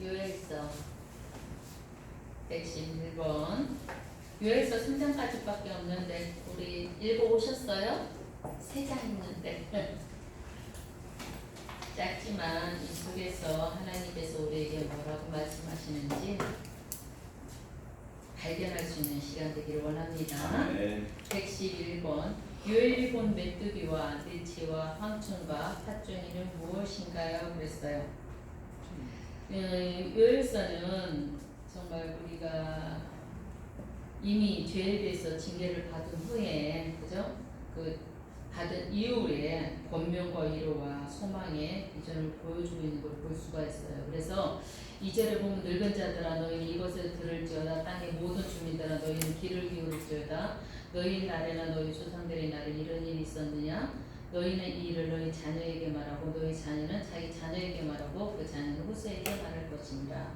요일서 111번 요일서 3장까지밖에 없는데 우리 읽어오셨어요? 세장 있는데 짧지만 이 속에서 하나님께서 우리에게 뭐라고 말씀하시는지 발견할 수 있는 시간 되기를 원합니다. 네. 111번 요일본 메뚜기와 느치와 황충과 팥종이는 무엇인가요? 그랬어요. 어, 요일서는 정말 우리가 이미 죄에 대해서 징계를 받은 후에 그죠? 그 받은 이후에 권명과 위로와 소망의 비전을 보여주고 있는 걸 볼 수가 있어요. 그래서 이절에 보면 늙은 자들아 너희는 이것을 들을지어다 땅의 모든 주민들아 너희는 귀를 기울일지어다 너희 날에나 너희 조상들의 날에 이런 일이 있었느냐 너희는 이 일을 너희 자녀에게 말하고 너희 자녀는 자기 자녀에게 말하고 그 자녀는 후세에게 말할 것이니라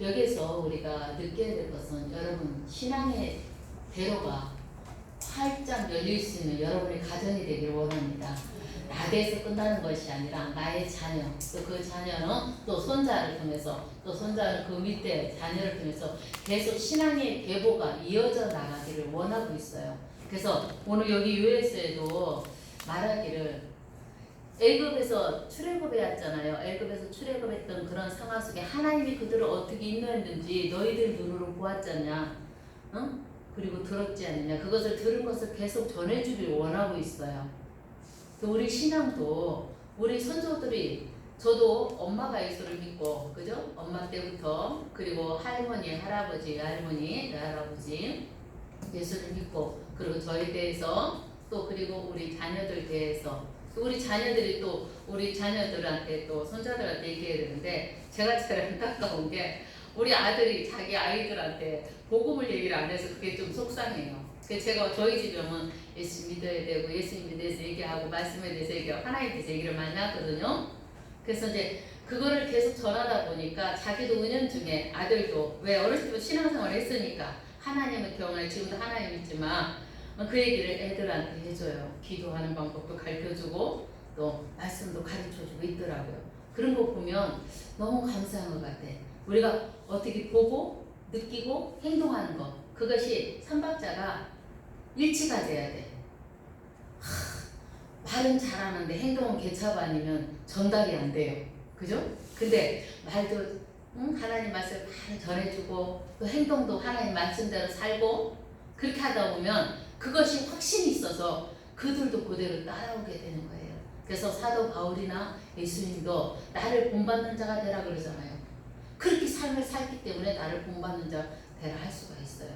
여기서 우리가 느껴야 될 것은 여러분 신앙의 대로가 활짝 열릴 수 있는 여러분의 가정이 되기를 원합니다. 나대에서 끝나는 것이 아니라 나의 자녀, 또 그 자녀는 또 손자를 통해서 또 손자는 그 밑에 자녀를 통해서 계속 신앙의 계보가 이어져 나가기를 원하고 있어요. 그래서 오늘 여기 유에스에도 말하기를 애굽에서 출애굽해 왔잖아요. 애굽에서 출애굽했던 그런 상황 속에 하나님이 그들을 어떻게 인도했는지 너희들 눈으로 보았잖냐, 응? 그리고 들었지 않느냐. 그것을 들은 것을 계속 전해주길 원하고 있어요. 또 우리 신앙도 우리 선조들이 저도 엄마가 예수를 믿고 그죠? 엄마 때부터 그리고 할머니, 할아버지, 할머니, 할아버지 예수를 믿고 그리고 저희 대해서 또 그리고 우리 자녀들 대해서 또 우리 자녀들이 또 우리 자녀들한테 또 손자들한테 얘기해야 되는데 제가 제일 안타까운 게 우리 아들이 자기 아이들한테 복음을 얘기를 안 해서 그게 좀 속상해요. 제가 저희 집에 오면 예수 믿어야 되고 예수님에 대해서 얘기하고 말씀에 대해서 얘기하고 하나님에 대해서 얘기를 많이 하거든요. 그래서 이제 그거를 계속 전하다 보니까 자기도 은연 중에 아들도 왜 어렸을 때부터 신앙생활을 했으니까 하나님을 경험해 지금도 하나님 있지만 그 얘기를 애들한테 해줘요. 기도하는 방법도 가르쳐주고 또 말씀도 가르쳐주고 있더라고요. 그런 거 보면 너무 감사한 것 같아. 우리가 어떻게 보고 느끼고 행동하는 것 그것이 삼박자가 일치가 돼야 돼. 하, 말은 잘하는데 행동은 개차가 아니면 전달이 안 돼요. 그죠? 근데 말도 응? 하나님 말씀 잘 전해주고 또 행동도 하나님 말씀대로 살고 그렇게 하다 보면 그것이 확신이 있어서 그들도 그대로 따라오게 되는 거예요. 그래서 사도 바울이나 예수님도 나를 본받는 자가 되라 그러잖아요. 그렇게 삶을 살기 때문에 나를 본받는 자 되라 할 수가 있어요.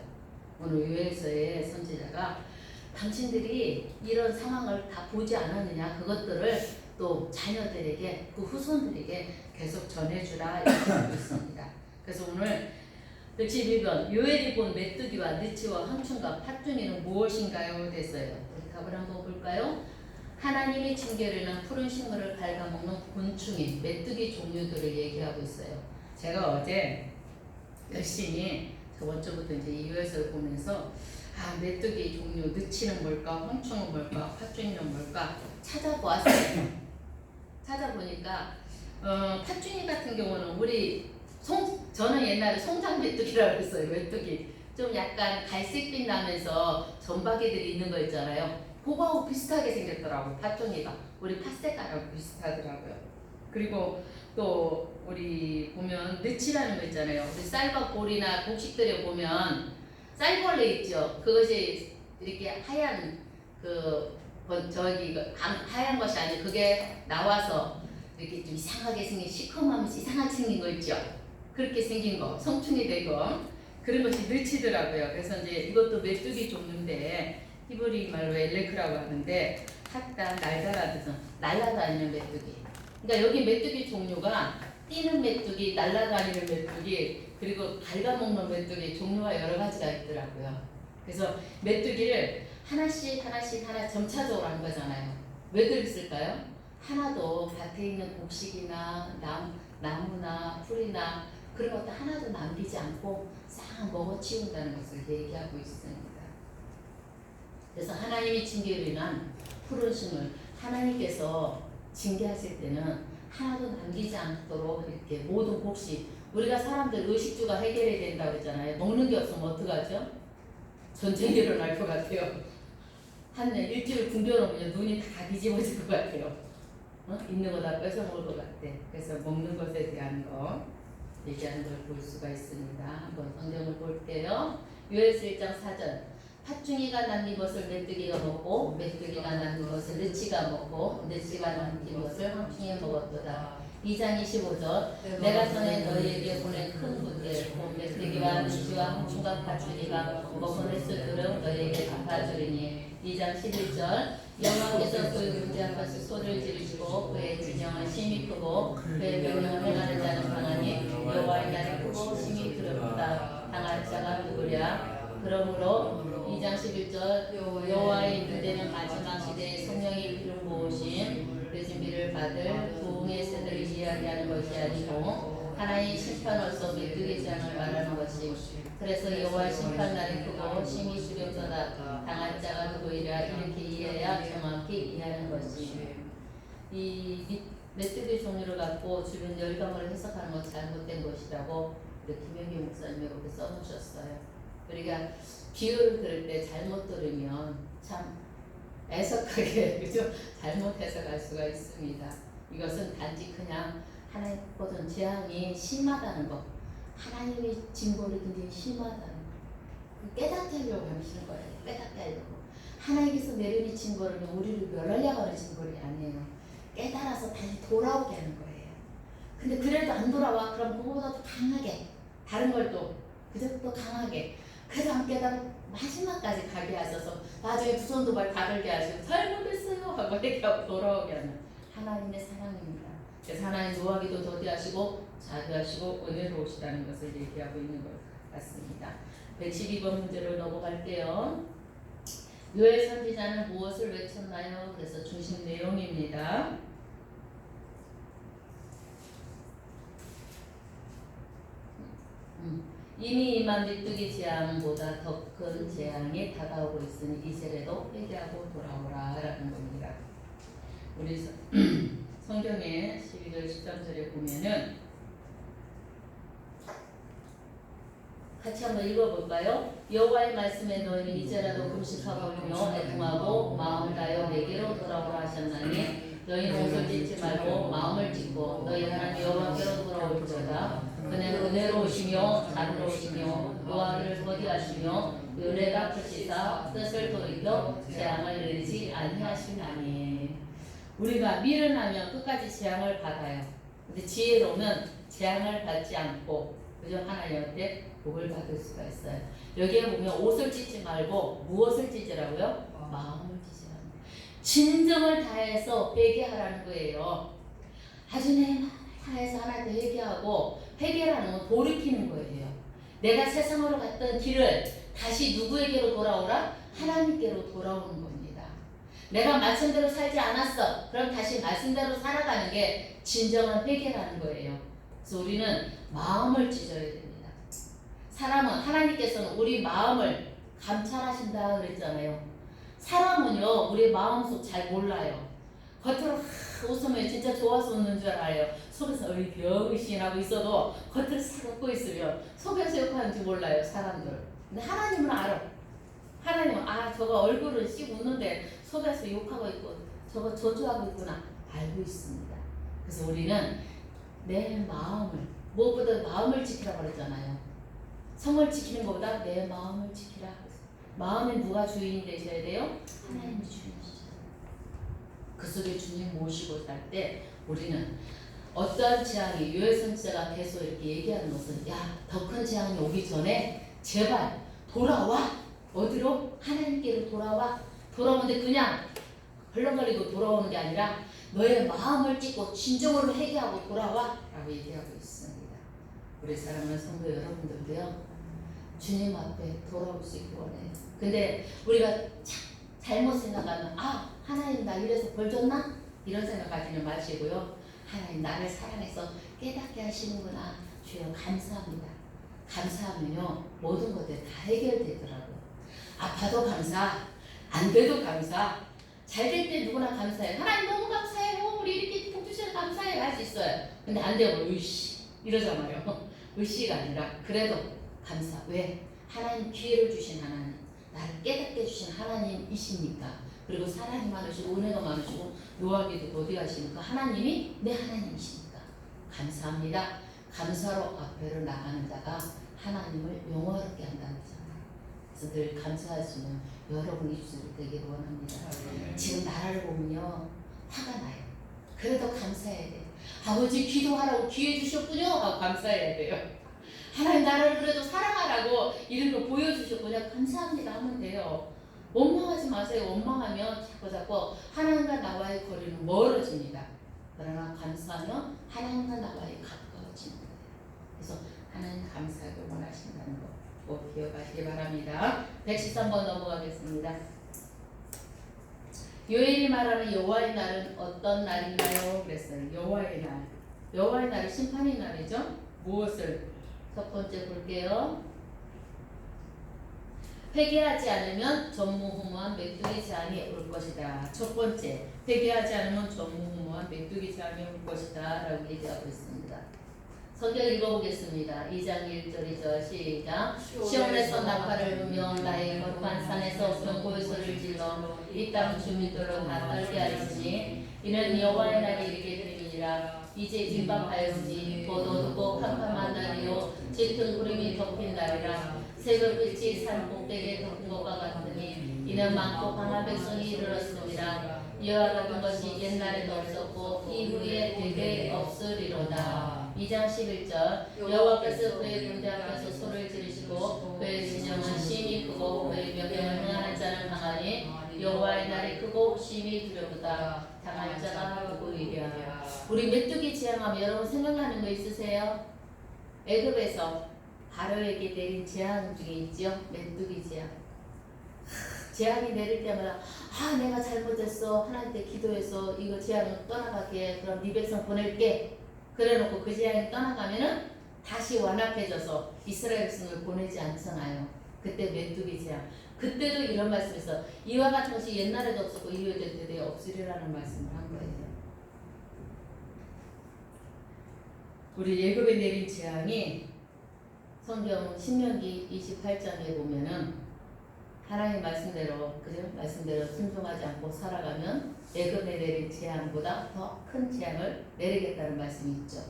오늘 유에서의 선지자가 당신들이 이런 상황을 다 보지 않았느냐 그것들을 또 자녀들에게 그 후손들에게 계속 전해주라 얘기하고 있습니다. 그래서 오늘 12번 요엘이 본 메뚜기와 느치와 황충과 팥중이는 무엇인가요? 됐어요. 우리 답을 한번 볼까요? 하나님이 징계르는 푸른 식물을 갉아먹는 곤충인 메뚜기 종류들을 얘기하고 있어요. 제가 어제 열심히 저번 주부터 이제 이 요에서를 보면서 아 메뚜기 종류 느치는 뭘까 황충은 뭘까 팥중이는 뭘까 찾아보았어요. 찾아보니까 어, 팥중이 같은 경우는 우리 송 저는 옛날에 송장 메뚜기라고 했어요. 메뚜기. 좀 약간 갈색빛 나면서 점박이들이 있는 거 있잖아요. 그거하고 비슷하게 생겼더라고 팥종이가. 우리 팥색깔하고 비슷하더라고요. 그리고 또 우리 보면 느치라는 거 있잖아요. 우리 쌀밥볼이나 곡식들에 보면 쌀벌레 있죠. 그것이 이렇게 하얀 그 번- 저기 그 강- 하얀 것이 아니고 그게 나와서 이렇게 좀 이상하게 생긴 시커먼면서 이상하게 생긴 거 있죠 그렇게 생긴 거 성충이 되고 그런 것이 느치더라고요 그래서 이제 이것도 메뚜기 종류인데 히브리 말로 엘레크라고 하는데 핫다 날다라듯은 날라다니는 메뚜기 그러니까 여기 메뚜기 종류가 뛰는 메뚜기, 날라다니는 메뚜기, 그리고 갉아먹는 메뚜기 종류가 여러 가지가 있더라고요. 그래서 메뚜기를 하나씩 하나씩 하나 점차적으로 한 거잖아요. 왜 그랬을까요? 하나도 밭에 있는 곡식이나 남, 나무나 풀이나 그런 것도 하나도 남기지 않고 싹 먹어치운다는 것을 얘기하고 있습니다. 그래서 하나님이 징계를 인한 식물 하나님께서 징계하실 때는 하나도 남기지 않도록 이렇게 모든 곡식 우리가 사람들 의식주가 해결해야 된다고 했잖아요. 먹는 게 없으면 어떡하죠? 전쟁이 일어날 것 같아요. 한 일주일 굶겨놓으면 눈이 다 뒤집어질 것 같아요. 어? 있는 거 다 뺏어 먹을 것 같아. 그래서 먹는 것에 대한 거 얘기하는 걸 볼 수가 있습니다. 한번 성경을 볼게요. 요엘서 1장 4절 팥중이가 남긴 것을 메뚜기가 먹고 메뚜기가 남긴 것을 느치가 먹고 느치가 남긴 것을 황충이 먹었도다. 2장 25절 내가 전에 너희에게 보낸 큰 분들 곧 메뚜기와 느치와 황충과 팥중이가 먹은 횟수들은 너희에게 갚아주리니 2장 11절 여호와께서 그 문제 앞에서 소리를 지르시고 그의 진영은 심히 크고 그의 명령을 행하는 자는 강하니 여호와의 날이 크고 심히 두렵다 당할 자가 누구랴 그러므로 2장 11절 여호와의 문제는 마지막 시대에 성령이 비를 모으신 그 준비를 받을 부흥의 세대를 이야기하는 것이 아니고 하나의 심판으로서 메뚜기 재앙을 말하는 것이 그래서 여호와의 심판 날이 크고 심히 두렵도다 당할 자가 누구이랴 이렇게 이해해야 정확히 이해하는 것이 이 미- 메뚜기 종류를 갖고 주변 열감을 해석하는 건 잘못된 것이라고 그 김영기 목사님이 그렇게 써놓으셨어요. 우리가 비유를 들을 때 잘못 들으면 참 애석하게 그죠? 잘못 해석할 수가 있습니다. 이것은 단지 그냥 하나님 거든 재앙이 심하다는 것, 하나님의 징벌이 굉장히 심하다는 것, 그 깨닫게 하려고 하시는 거예요. 깨닫게 하려고. 하나님께서 내려미친 거를 우리를 멸하려고 하는 징벌이 아니에요. 깨달아서 다시 돌아오게 하는 거예요. 근데 그래도 안 돌아와. 그럼 그거보다 더 강하게 다른 걸 또 그저 또 강하게 그래도 안 깨달아 마지막까지 가게 하셔서 나중에 두 손도 발 다들게 하시고 잘못했어요 하고 얘기하고 돌아오게 하는 하나님의 사랑입니다. 그래서 하나님 노하기도 더디하시고 자비하시고 은혜로우시다는 것을 얘기하고 있는 것 같습니다. 112번 문제로 넘어갈게요. 요엘 선지자는 무엇을 외쳤나요? 그래서 중심 내용입니다. 음, 이미 임한 메뚜기 재앙보다 더 큰 재앙이 다가오고 있으니 이제라도 회개하고 돌아오라 라는 겁니다. 우리 서- 성경에 12절 13절에 보면은 같이 한번 읽어볼까요? 여호와의 말씀에 너희는 이제라도 금식하고 애통하고 마음 다여 내게로 돌아오라 하셨나니 너희는 옷을 찢지 말고 마음을 찢고 너희 하나님 여호와께로 돌아올지어다 그는 은혜로우시며 자비로우시며 노하기를 더디하시며 은혜가 크시사 뜻을 돌이켜 재앙을 내리지 아니하시나니. 우리가 미련하면 끝까지 재앙을 받아요. 근데 지혜로우면 재앙을 받지 않고 그저 하나님한테 복을 받을 수가 있어요. 여기에 보면 옷을 찢지 말고 무엇을 찢으라고요? 마음을 거예요 진정을 다해서 회개하라는 거예요. 아주 내 마음을 다해서 하나님께 회개하고 회개라는 건 돌이키는 거예요. 내가 세상으로 갔던 길을 다시 누구에게로 돌아오라? 하나님께로 돌아오는 겁니다. 내가 말씀대로 살지 않았어. 그럼 다시 말씀대로 살아가는 게 진정한 회개라는 거예요. 그래서 우리는 마음을 찢어야 됩니다. 사람은 하나님께서는 우리 마음을 감찰하신다 그랬잖아요. 사람은요, 우리 마음속 잘 몰라요. 겉으로 하, 웃으면 진짜 좋아서 웃는 줄 알아요. 속에서 어이 병신하고 있어도 싹 웃고 있으면 속에서 욕하는지 몰라요 사람들. 근데 하나님은 알아. 하나님은 아 저거 얼굴은 씩 웃는데 속에서 욕하고 있고 저거 저주하고 있구나 알고 있습니다. 그래서 우리는 내 마음을 무엇보다 마음을 지키라고 그랬잖아요. 성을 지키는 것보다 내 마음을 지키라. 마음에 누가 주인이 되셔야 돼요? 하나님이 주인이시죠. 그 속에 주님 모시고 살 때 우리는 어떠한 재앙이 요엘 선지자가 계속 이렇게 얘기하는 것은 야 더 큰 재앙이 오기 전에 제발 돌아와 어디로 하나님께로 돌아와 돌아오는데 그냥 흘렁거리고 돌아오는 게 아니라 너의 마음을 찢고 진정으로 회개하고 돌아와 라고 얘기하고 있습니다. 우리 사랑하는 성도 여러분들도요 주님 앞에 돌아올 수 있기 원해요. 근데 우리가 자, 잘못 생각하면 아 하나님 나 이래서 벌 줬나 이런 생각하지는 마시고요. 하나님 나를 사랑해서 깨닫게 하시는구나. 주여 감사합니다. 감사하면요 모든 것들이 다 해결되더라고요. 아파도 감사, 안 돼도 감사, 잘 될 때 누구나 감사해요. 하나님 너무 감사해요. 우리 이렇게 복 주셔서 감사해요. 할 수 있어요. 근데 안 되면 으씨 이러잖아요. 으씨가 아니라 그래도 감사. 왜? 하나님 기회를 주신 하나님, 나를 깨닫게 해주신 하나님이십니까? 그리고 사랑이 많으시고 은혜가 많으시고 노하기도 도디하시는 그 하나님이 내 하나님이십니까? 감사합니다. 감사로 앞으로 나가는 자가 하나님을 영화롭게 한다는 거잖아요. 그래서 늘 감사할 수 있는 여러분 입술이 되기를 원합니다. 지금 나라를 보면요 화가 나요. 그래도 감사해야 돼요. 아버지 기도하라고 기회 주셨군요. 하고 감사해야 돼요. 하나님 나라를 그래도 사랑하라고 이런 거 보여주셨군요. 감사합니다 하면 돼요. 원망하지 마세요. 원망하면 자꾸 자꾸 하나님과 나와의 거리는 멀어집니다. 그러나 감사하면 하나님과 나와의 거예요. 그래서 하나님 감사하길 원하신다는 거 꼭 기억하시기 바랍니다. 113번 넘어가겠습니다. 요엘이 말하는 여호와의 날은 어떤 날인가요? 그랬어요. 여호와의 날. 여호와의 날이 심판의 날이죠. 무엇을? 첫 번째 볼게요. 회개하지 않으면 전무후무한 메뚜기 재앙이 올 것이다. 첫 번째, 회개하지 않으면 전무후무한 메뚜기 재앙이 올 것이다. 라고 얘기하고 있습니다. 성경 읽어보겠습니다. 2장 1절이죠. 시작. 시온에서 나팔을 불며 나의 거룩한 산에서 경고의 소리를 질러 이 땅 주민들로 다 떨게 하리니 이는 여호와의 날이 이르게 되리니라 이제 진박하였으니 곧 어둡고 캄캄한 날이요 짙은 구름이 덮인 날이라 새벽빛이 산 꼭대기에 덮은 것과 같으니 이는 많고 강한 백성이 이르렀습니다. 이와 같은 것이 옛날에도 없었고 이후에 되게 없으리로다. 2장 11절. 여호와께서 그의 군대 앞에서 소를 지르시고 그의 진영은 심히 크고 그의 명령을 행하는 자는 강하니 여호와의 날이 크고 심히 두려우다. 당할 자가 누구이랴 우리 메뚜기 재앙하면 여러분 생각나는 거 있으세요? 애굽에서 바로에게 내린 재앙 중에 있죠 메뚜기 재앙 재앙이 내릴 때마다 아 내가 잘못했어. 하나님께 기도해서 이거 재앙을 떠나가게 그럼 네 백성 보낼게. 그래놓고 그 재앙이 떠나가면은 다시 완악해져서 이스라엘 백성을 보내지 않잖아요. 그때 메뚜기 재앙 그때도 이런 말씀에서 이와 같은 것이 옛날에도 없었고 이후에도 없으리라는 말씀을 한 거예요 우리 예급에 내린 재앙이 성경 신명기 28장에 보면은 하나님 말씀대로 그죠? 말씀대로 순종하지 않고 살아가면 예급에 내린 재앙보다 더 큰 재앙을 내리겠다는 말씀이 있죠.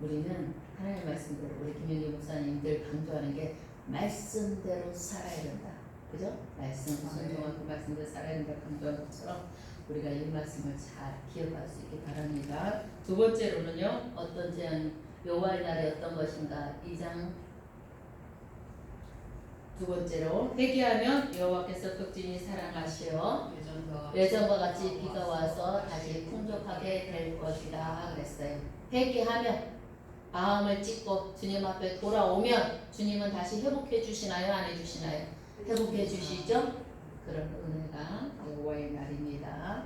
우리는 하나님 말씀대로 우리 김영기 목사님들 강조하는 게 말씀대로 살아야 된다. 그죠? 말씀 순종하고 말씀대로 살아야 된다 강조한 것처럼 우리가 이 말씀을 잘 기억할 수 있기 바랍니다. 두 번째로는요. 어떤 재앙 여호와의 날이 어떤 것인가 2장 두 번째로 회개하면 여호와께서 극진히 사랑하시어 예전과 같이 비가 와서 다시 풍족하게 될 것이다 그랬어요. 회개하면 마음을 찢고 주님 앞에 돌아오면 주님은 다시 회복해 주시나요? 안 해주시나요? 회복해 주시죠? 그런 은혜가 여호와의 날입니다.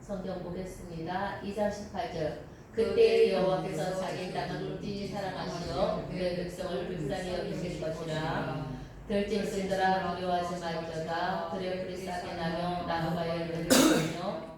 성경 보겠습니다. 2장 18절. 그때 여호와께서 자기 땅을 극진히 사랑하시어 그의 백성을 불쌍히 여기실 것이라. 들짐승들아 두려워하지 말지어다. 들의 풀이 싸게 나며 나무가 열매를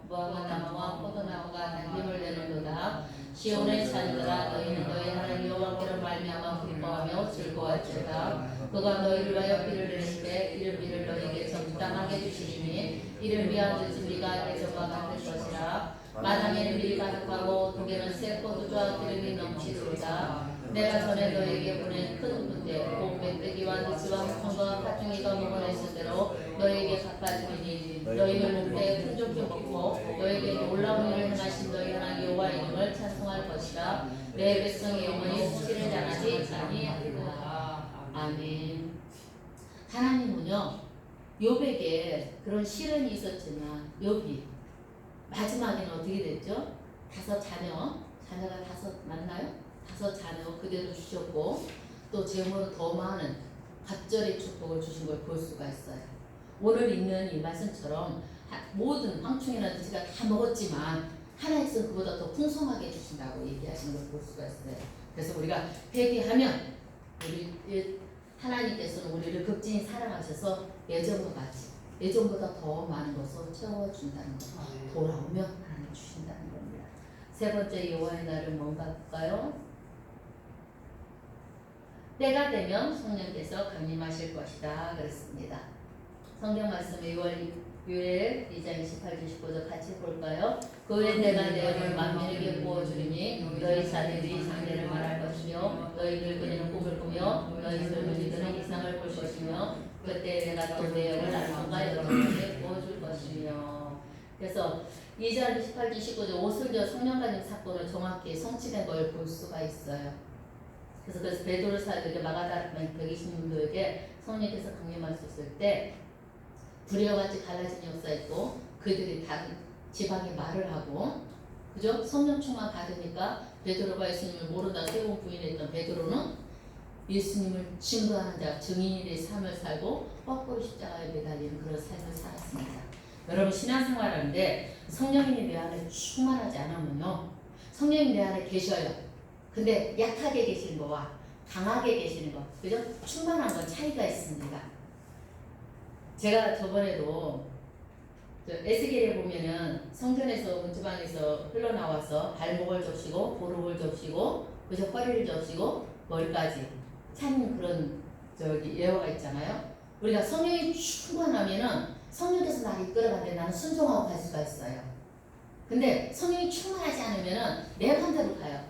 무화과 나무와 포도나무가 단김을 내는도다. 시온의 산들아 너희는 너희 하나님 여호와께로 말미암아 기뻐하며 즐거워할지어다. 그가 너희를 위하여 비를 내리시되 이를 비를 너희에게 적당하게 주시니 이를 위한 듣지미가 예전과 같을 것이라. 마당에는 밀이 가득하고 독에는 새 포도주와 기름이 넘치도다. 내가 전에 너에게 보낸 큰 군대 곧 멧돼지와 느치와 청과 파충이가 먹어냈을 대로 너에게 갚아주리니 너희는 목대에 풍족히 먹고 너에게 놀라운 일을 행하신 너희 하나님 여호와 이름을 찬송할 것이라. 내 백성의 영혼이 수치를 당하지 아니하리라. 아멘. 하나님은요 요백에 그런 시련이 있었지만 여기 마지막에는 어떻게 됐죠? 다섯 자녀 자녀가 다섯 맞나요? 다섯 자녀 그대로 주셨고 또 제목으로 더 많은 갑절의 축복을 주신 걸 볼 수가 있어요. 오늘 읽는 이 말씀처럼 하- 모든 황충이나 드시가 다 먹었지만 하나님께서 그보다 더 풍성하게 주신다고 얘기하시는 걸 볼 수가 있어요. 그래서 우리가 회개하면 우리 예, 하나님께서는 우리를 극진히 사랑하셔서 예전과 같이 예전보다 더 많은 것을 채워준다는 거. 돌아오면 하나님 주신다는 겁니다. 세 번째 여호와의 날은 뭔가 볼까요? 때가 되면 성령께서 강림하실 것이다 그랬습니다. 성경 말씀 6월 6일 2장 28, 29절 같이 볼까요? 그 후에 내가 내 영을 만민에게 부어주리니 너희 자녀들이 장래를 말할 것이며 너희 늙은이는 꿈을 꾸며 너희 젊은이들은 이상을 볼 것이며 그때 내가 또내 영을 알론과 여러분에게 부어줄 것이며 그래서 2장 28, 29절 오순절 성령가님 사건을 정확히 성취된 걸 볼 수가 있어요. 그래서 그래서 베드로 사도에게 마가다락방 120문도에게 성령께서 강림하셨을 때 불의와 같이 갈라진 역사 있고 그들이 다 지방에 말을 하고 그죠? 성령 충만 받으니까 베드로가 예수님을 모르다 세번 부인했던 베드로는 예수님을 증거하는 자 증인의 삶을 살고 거꾸로 십자가에 매달리는 그런 삶을 살았습니다. 여러분 신앙생활 하는데 성령님이 내 안에 충만하지 않으면요 성령이 내 안에 계셔요. 근데 약하게 계시는 거와 강하게 계시는 거 그죠? 충만한 건 차이가 있습니다. 제가 저번에도 저 에스겔에 보면은 성전에서 문지방에서 흘러나와서 발목을 접시고 무릎을 접시고 그저 허리를 접시고 머리까지 찬 그런 저기 예화가 있잖아요. 우리가 성령이 충만하면은 성령께서 나를 이끌어가는데 나는 순종하고 갈 수가 있어요. 근데 성령이 충만하지 않으면은 내 반대로 가요.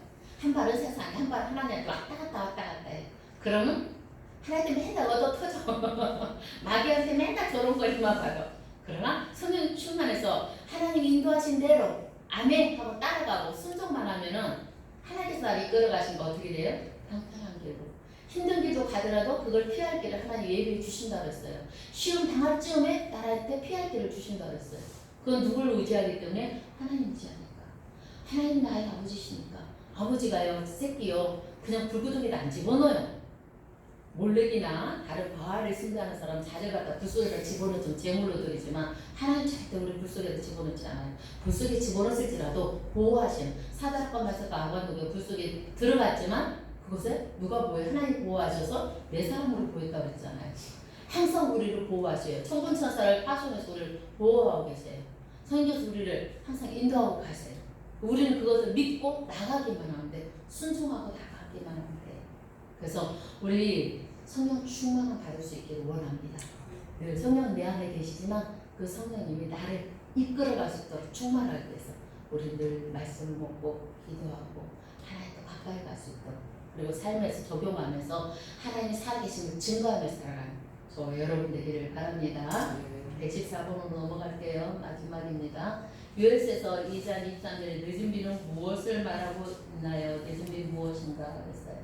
한 발은 세상에 한 발은 하나님 왔다 갔다 왔다 갔다 해. 그러면 하나님 맨날 얻어 터져. 마귀한테 맨날 저런 거리만 받아. 그러나 성령 충만해서 하나님 인도하신 대로 아멘 하고 따라가고 순종만 하면은 하나님께서 나를 이끌어 가신 거 어떻게 돼요? 길로. 힘든 길로 가더라도 그걸 피할 길을 하나님 예비해 주신다 그랬어요. 시험 당할 즈음에 나한테 피할 길을 주신다 그랬어요. 그건 누구를 의지하기 때문에 하나님 의지하니까. 하나님 나의 아버지시니까. 아버지가요, 새끼요, 그냥 불구덩이에 안 집어넣어요. 몰렉이나 다른 바알을 숭배하는 사람 자를 갖다 불 속에다 집어넣으면 제물로 드리지만 하나님 절대 우리 불 속에 집어넣지 않아요. 불 속에 집어넣을지라도 보호하심. 사다락과 말씀과 아관독에 불 속에 들어갔지만 그것을 누가 보호해? 하나님 보호하셔서 내 사람으로 보였다고 했잖아요. 항상 우리를 보호하셔요. 천군 천사를 파송해서 우리를 보호하고 계세요. 성령께서 우리를 항상 인도하고 가세요. 우리는 그것을 믿고 나가기만 하면 돼. 순종하고 나가기만 하면 돼. 그래서 우리 성령 충만을 받을 수 있기를 원합니다. 늘 성령은 내 안에 계시지만 그 성령님이 나를 이끌어갈 수 있도록 충만하기 위해서 우리 늘 말씀을 먹고 기도하고 하나님과 가까이 갈 수 있도록 그리고 삶에서 적용하면서 하나님이 살아계심을 증거하며 살아가는 저 여러분 되기를 바랍니다. 114번으로 넘어갈게요. 마지막입니다. 유엘서에서 2장 23절에 늦은 비는 무엇을 말하고 있나요? 늦은 비 무엇인가 그랬어요.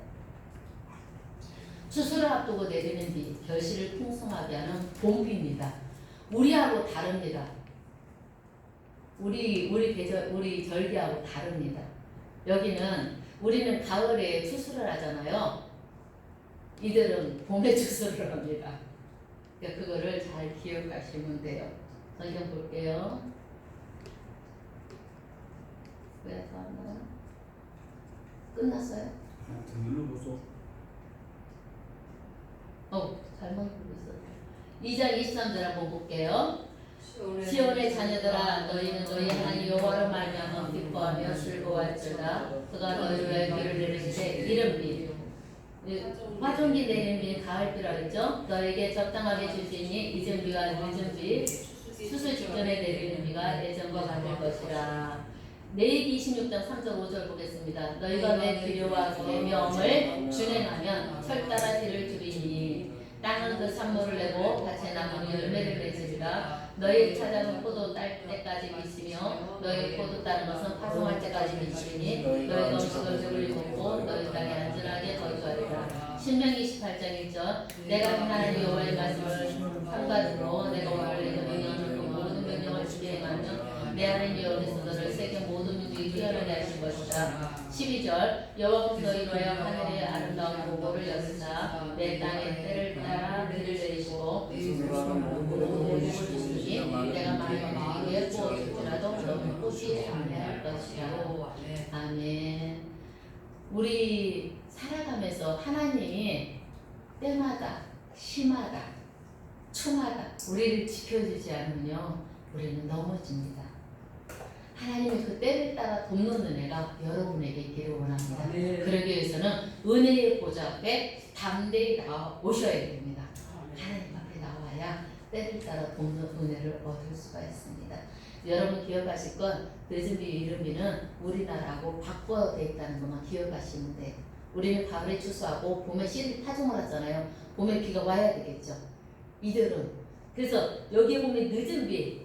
추수를 앞두고 내리는 비, 결실을 풍성하게 하는 봄비입니다. 우리하고 다릅니다. 우리 우리 계절 우리 절기하고 다릅니다. 여기는 우리는 가을에 추수를 하잖아요. 이들은 봄에 추수를 합니다. 그러니까 그거를 잘 기억하시면 돼요. 성경 볼게요. 왜 하나요? 끝났어요? 더 눌러보소. 어, 잘못 보고 있어. 2장 23절 한번 볼게요. 시온의 자녀들아 너희는 너희 하나님 여호와를 말미암아 기뻐하며 즐거워할지어다. 그가 위해 비를 내리시되 이른비 화종기 비 가을비라 했죠? 너에게 적당하게 주시니? 이전 비와 늦은 비 수술 직전에 내리는 비가 예전과 같을 것이라. 레이기 26장 3절 5절 보겠습니다. 너희가 내 기료와 내 명을 준행하면 철따라 비를 줄이니 땅은 그 산물을 내고 밭에 나무는 열매를 맺으리라. 너희 찾아온 포도 딸 때까지 미치며 너희 포도 따는 것은 파송할 때까지 미치니 너희가 음식을 주를 먹고 너희 땅에 안전하게 거주하리라. 신명기 28장 1절 내가 하나님 여호와의 말씀을 삼가지로 내가 오늘 내게 명령을 모든 명령을 지게 하면 내 하나님 여호와께서 너를 세계 모 든 민족이 뛰어나게 하실 것이다. 12절 여호와께서 너희로 하여 하늘의 아름다운 보고를 여시사 내 땅에 때를 따라 비를 내리시고 모든 주시니 내가 만일 너희에게 부어줄지라도 너는 꽃이 아니할 것이야 아멘. 우리 살아가면서 하나님이 때마다 시마다 초마다 우리를 지켜주지 않으면요 우리는 넘어집니다 하나님의 그 때를 따라 돕는 은혜가 여러분에게 있기를 원합니다. 아멘. 그러기 위해서는 은혜의 보좌 앞에 담대히 나와 오셔야 됩니다. 하나님 앞에 나와야 때를 따라 돕는 은혜를 얻을 수가 있습니다. 여러분 기억하실 건 늦은 비 이름비는 우리나라하고 바꿔져 있다는 것만 기억하시면 돼요. 우리는 가을에 추수하고 봄에 씨를 파종을 하잖아요. 봄에 비가 와야 되겠죠. 이들은 그래서 여기에 보면 늦은 비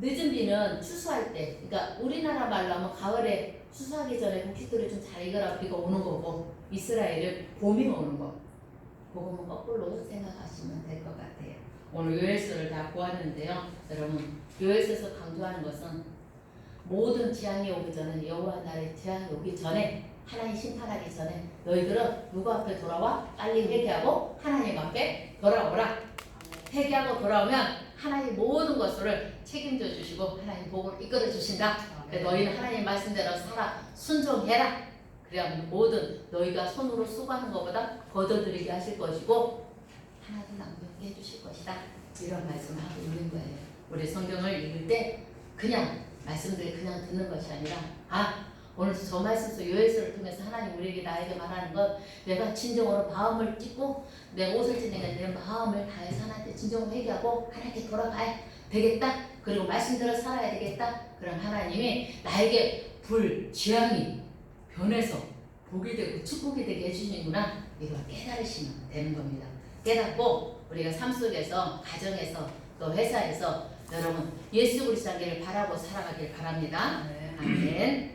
늦은 비는 추수할 때 그러니까 우리나라 말로 하면 가을에 추수하기 전에 곡식들이 좀 잘 익어라 비가 오는 거고 이스라엘은 봄이 오는 거 그거는 거꾸로 생각하시면 될 것 같아요. 오늘 요엘서를 다 보았는데요. 여러분 요엘서에서 강조하는 것은 모든 재앙이 오기 전에 여호와 나라의 재앙이 오기 전에 하나님 심판하기 전에 너희들은 누구 앞에 돌아와 빨리 회개하고 하나님 앞에 돌아오라. 회개하고 돌아오면 하나님 모든 것을 책임져 주시고 하나님 복을 이끌어 주신다. 그래 너희는 하나님 말씀대로 살아 순종해라. 그래야 모든 너희가 손으로 수고하는 것보다 거둬들이게 하실 것이고 하나도 남겨게 해주실 것이다. 이런 말씀을 하고 있는 거예요. 우리 성경을 읽을 때 그냥 말씀들이 그냥 듣는 것이 아니라 아 오늘 저 말씀 속 요해서를 통해서 하나님 우리에게 나에게 말하는 것 내가 진정으로 마음을 찢고 내 옷을 찢내가 내 마음을 다해서 하나님께 진정으로 회개하고 하나님께 돌아가야 되겠다. 그리고 말씀대로 살아야 되겠다. 그럼 하나님이 나에게 불, 재앙이 변해서 복이 되고 축복이 되게 해주시는구나. 이걸 깨달으시면 되는 겁니다. 깨닫고 우리가 삶 속에서 가정에서 또 회사에서 여러분 예수 그리스도를 바라고 살아가길 바랍니다. 네. 아멘.